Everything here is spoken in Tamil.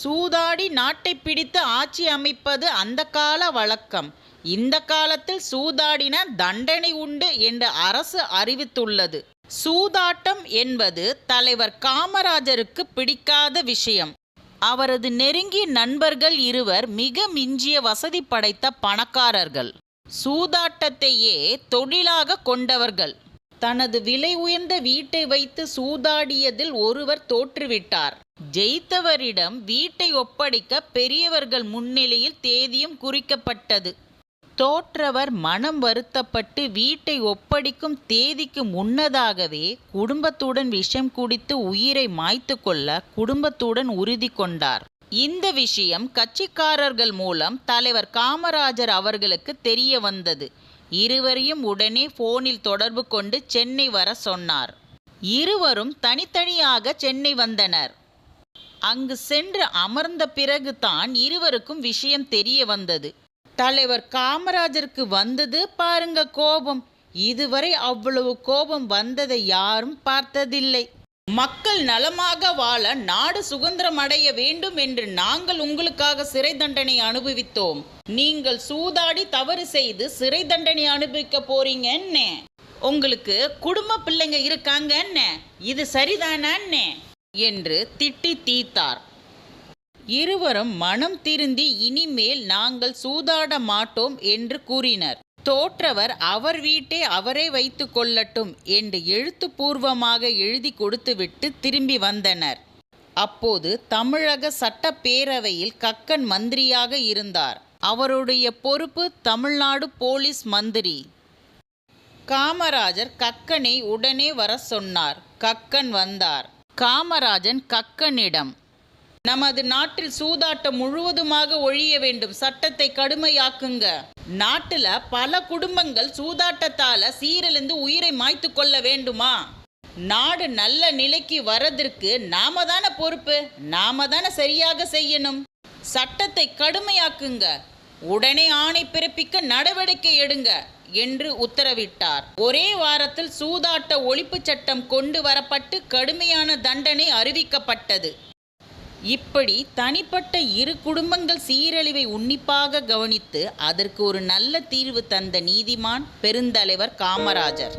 சூதாடி நாட்டை பிடித்து ஆட்சி அமைப்பது அந்த கால வழக்கம். இந்த காலத்தில் சூதாடின தண்டனை உண்டு என்று அரசு அறிவித்துள்ளது. சூதாட்டம் என்பது தலைவர் காமராஜருக்கு பிடிக்காத விஷயம். அவரது நெருங்கிய நண்பர்கள் இருவர் மிக மிஞ்சிய வசதி படைத்த பணக்காரர்கள். சூதாட்டத்தையே தொழிலாக கொண்டவர்கள். தனது விலை உயர்ந்த வீட்டை வைத்து சூதாடியதில் ஒருவர் தோற்றுவிட்டார். ஜெயித்தவரிடம் வீட்டை ஒப்படைக்க பெரியவர்கள் முன்னிலையில் தேதியும் குறிக்கப்பட்டது. தோற்றவர் மனம் வருத்தப்பட்டு வீட்டை ஒப்படைக்கும் தேதிக்கு முன்னதாகவே குடும்பத்துடன் விஷம் குடித்து உயிரை மாய்த்து கொள்ள குடும்பத்துடன் உறுதி கொண்டார். இந்த விஷயம் கட்சிக்காரர்கள் மூலம் தலைவர் காமராஜர் அவர்களுக்கு தெரிய வந்தது. இருவரையும் உடனே போனில் தொடர்பு கொண்டு சென்னை வர சொன்னார். இருவரும் தனித்தனியாக சென்னை வந்தனர். அங்கு சென்று அமர்ந்த பிறகுதான் இருவருக்கும் விஷயம் தெரிய வந்தது. தலைவர் காமராஜருக்கு வந்தது பாருங்க கோபம். இதுவரை அவ்வளவு கோபம் வந்ததை யாரும் பார்த்ததில்லை. மக்கள் நலமாக வாழ நாடு சுதந்திரம் அடைய வேண்டும் என்று நாங்கள் உங்களுக்காக சிறை தண்டனை அனுபவித்தோம். நீங்கள் சூதாடி தவறு செய்து சிறை தண்டனை அனுபவிக்க போறீங்க என்ன உங்களுக்கு குடும்ப பிள்ளைங்க இருக்காங்க என்ன இது சரிதானே என்று திட்டி தீத்தார். இருவரும் மனம் திருந்தி இனிமேல் நாங்கள் சூதாட மாட்டோம் என்று கூறினர். தோற்றவர் அவர் வீட்டை அவரே வைத்து கொள்ளட்டும் என்று எழுத்துப்பூர்வமாக எழுதி கொடுத்துவிட்டு திரும்பி வந்தனர். அப்போது தமிழக சட்டப்பேரவையில் கக்கன் மந்திரியாக இருந்தார். அவருடைய பொறுப்பு தமிழ்நாடு போலீஸ் மந்திரி. காமராஜர் கக்கனை உடனே வர சொன்னார். கக்கன் வந்தார். காமராஜன் கக்கனிடம் நமது நாட்டில் சூதாட்டம் முழுவதுமாக ஒழிய வேண்டும். சட்டத்தை கடுமையாக்குங்க. நாட்டில் பல குடும்பங்கள் சூதாட்டத்தால் சீரழிந்து உயிரை மாய்த்து கொள்ள வேண்டுமா? நாடு நல்ல நிலைக்கு வரதற்கு நாம தானே பொறுப்பு. நாம தானே சரியாக செய்யணும். சட்டத்தை கடுமையாக்குங்க. உடனே ஆணை பிறப்பிக்க நடவடிக்கை எடுங்க என்று உத்தரவிட்டார். ஒரே வாரத்தில் சூதாட்ட ஒழிப்பு சட்டம் கொண்டு வரப்பட்டு கடுமையான தண்டனை அறிவிக்கப்பட்டது. இப்படி தனிப்பட்ட இரு குடும்பங்கள் சீரழிவை உன்னிப்பாக கவனித்து அதற்கு ஒரு நல்ல தீர்வு தந்த நீதிமான் பெருந்தலைவர் காமராஜர்.